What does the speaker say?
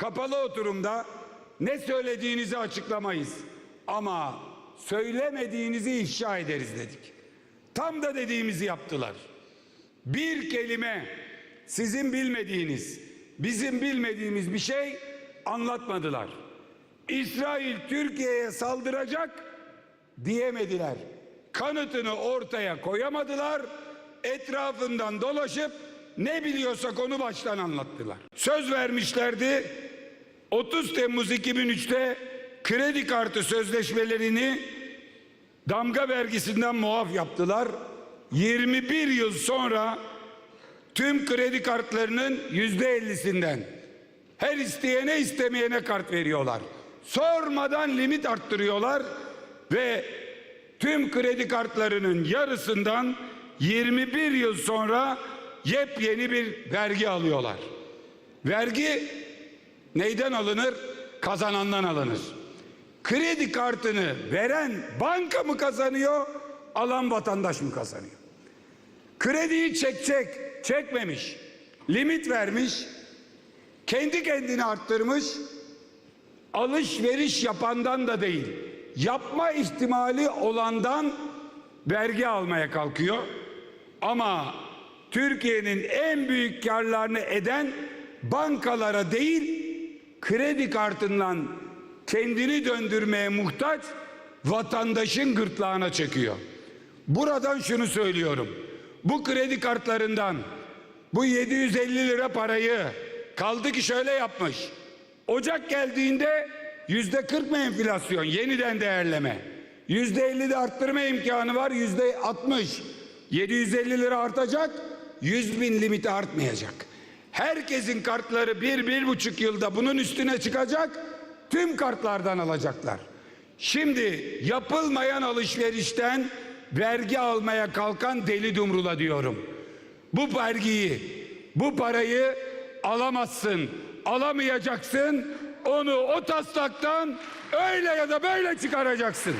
kapalı oturumda ne söylediğinizi açıklamayız. Ama söylemediğinizi ifşa ederiz dedik. Tam da dediğimizi yaptılar. Bir kelime sizin bilmediğiniz, bizim bilmediğimiz bir şey anlatmadılar. İsrail Türkiye'ye saldıracak diyemediler. Kanıtını ortaya koyamadılar. Etrafından dolaşıp ne biliyorsak onu baştan anlattılar. Söz vermişlerdi. 30 Temmuz 2003'te kredi kartı sözleşmelerini damga vergisinden muaf yaptılar. 21 yıl sonra tüm kredi kartlarının yüzde ellisinden her isteyene istemeyene kart veriyorlar. Sormadan limit arttırıyorlar ve tüm kredi kartlarının yarısından 21 yıl sonra yepyeni bir vergi alıyorlar. Vergi neyden alınır? Kazanandan alınır. Kredi kartını veren banka mı kazanıyor, alan vatandaş mı kazanıyor? Krediyi çekecek, çekmemiş. Limit vermiş, kendi kendini arttırmış. Alışveriş yapandan da değil, yapma ihtimali olandan vergi almaya kalkıyor. Ama Türkiye'nin en büyük karlarını eden bankalara değil, kredi kartından kendini döndürmeye muhtaç vatandaşın gırtlağına çekiyor. Buradan şunu söylüyorum. Bu kredi kartlarından bu 750 lira parayı kaldı ki şöyle yapmış. Ocak geldiğinde yüzde 40 mı enflasyon yeniden değerleme. Yüzde 50 de arttırma imkanı var yüzde 60. 750 lira artacak 100 bin limiti artmayacak. Herkesin kartları bir, bir buçuk yılda bunun üstüne çıkacak. Tüm kartlardan alacaklar. Şimdi yapılmayan alışverişten vergi almaya kalkan deli dumrula diyorum. Bu vergiyi, bu parayı alamazsın, alamayacaksın. Onu o taslaktan öyle ya da böyle çıkaracaksın.